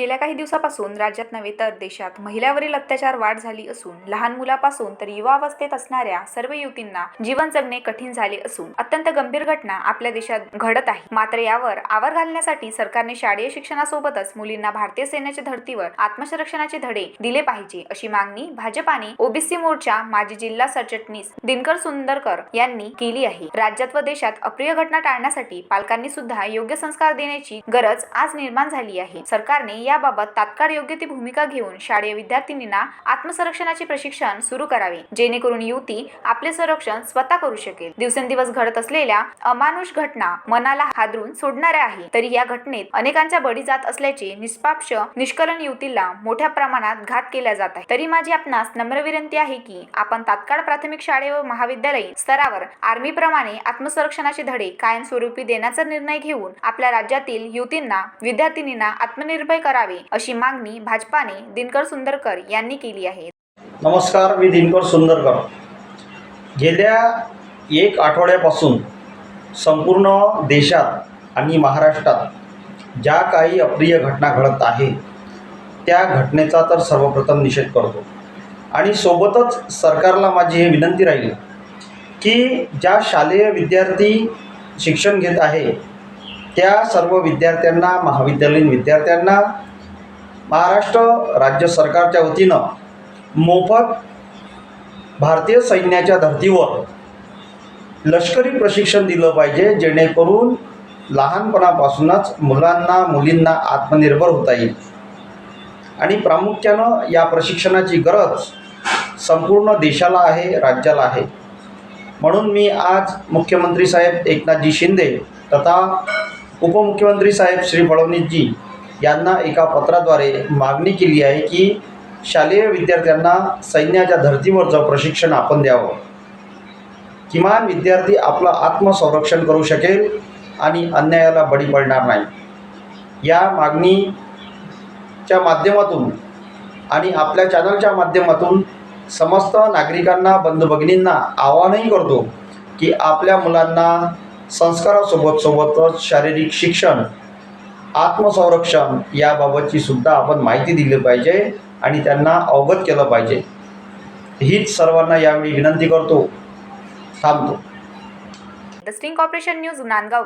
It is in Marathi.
गेल्या काही दिवसापासून राज्यात नव्हे तर देशात महिलावरील अत्याचार वाढ झाली असून लहान मुलापासून तर युवावस्थेत असणाऱ्या सर्व युवतींना जीवन जगणे कठीण झाले असून अत्यंत गंभीर घटना आपल्या देशात घडत आहे. मात्र यावर आवर घालण्यासाठी सरकारने शालेय शिक्षणासोबतच मुलींना भारतीय सैन्याच्या धर्तीवर आत्मसंरक्षणाचे धडे दिले पाहिजे अशी मागणी भाजपाने ओबीसी मोर्चा माजी जिल्हा सरचिटणीस दिनकर सुंदरकर यांनी केली आहे. राज्यात व देशात अप्रिय घटना टाळण्यासाठी पालकांनी सुद्धा योग्य संस्कार देण्याची गरज आज निर्माण झाली आहे. सरकारने याबाबत तात्काळ योग्य ती भूमिका घेऊन शाळेय विद्यार्थिनींना आत्मसंरक्षणाचे प्रशिक्षण सुरू करावे जेणेकरून युवती आपले संरक्षण स्वतः करू शकेल. दिवसेंदिवस घडत असलेल्या अमानुष घटना मनाला हादरून सोडणाऱ्या आहे तरी या घटनेत अनेकांच्या बळी जात असल्याचे निष्पाक्ष निष्कलन युवतीला मोठ्या प्रमाणात घात केला जात आहे. तरी माझी आपणास नम्र विनंती आहे की आपण तात्काळ प्राथमिक शाळे व महाविद्यालयीन स्तरावर आर्मी प्रमाणे आत्मसंरक्षणाचे धडे कायमस्वरूपी देण्याचा निर्णय घेऊन आपल्या राज्यातील युवतींना विद्यार्थिनींना आत्मनिर्भर करावे अशी मागणी भाजपाने दिनकर सुंदरकर यांनी केली आहे. नमस्कार मी दिनकर सुंदरकर. गेल्या एक आठवड्यापासून संपूर्ण देशात आणि महाराष्ट्रात ज्या काही अप्रिय घटना घडत आहे त्या घटनेचा तर सर्वप्रथम निषेध करतो. आणि सोबतच सरकारला माझी हे विनंती राहील की ज्या शालेय विद्यार्थी शिक्षण घेत आहे त्या सर्व विद्यार्थ्यांना महाविद्यालयीन विद्यार्थ्यांना महाराष्ट्र राज्य सरकारच्या वतीनं मोफत भारतीय सैन्याच्या धर्तीवर लष्करी प्रशिक्षण दिलं पाहिजे जेणेकरून लहानपणापासूनच मुलांना मुलींना आत्मनिर्भर होता येईल. आणि प्रामुख्यानं या प्रशिक्षणाची गरज संपूर्ण देशाला आहे राज्याला आहे. म्हणून मी आज मुख्यमंत्री साहेब एकनाथजी शिंदे तथा उपमुख्यमंत्री साहेब श्री फडणवीसजी यांना एका पत्राद्वारे मागणी केली आहे की शालेय विद्यार्थ्यांना सैन्याच्या धर्तीवरचं प्रशिक्षण आपण द्यावं. किमान विद्यार्थी आपलं आत्मसंरक्षण करू शकेल आणि अन्यायाला बळी पडणार नाही. या मागणीच्या माध्यमातून आणि आपल्या चॅनलच्या माध्यमातून समस्त नागरिकांना बंधू भगिनींना आवाहनही करतो की आपल्या मुलांना संस्कारासोबत सोबतच शारीरिक शिक्षण आत्मसंरक्षण याबाबतची सुद्धा आपण माहिती दिली पाहिजे आणि त्यांना अवगत केलं पाहिजे. हीच सर्वांना यावेळी विनंती करतो. थांबतो. The sting corporation news Nandgaon.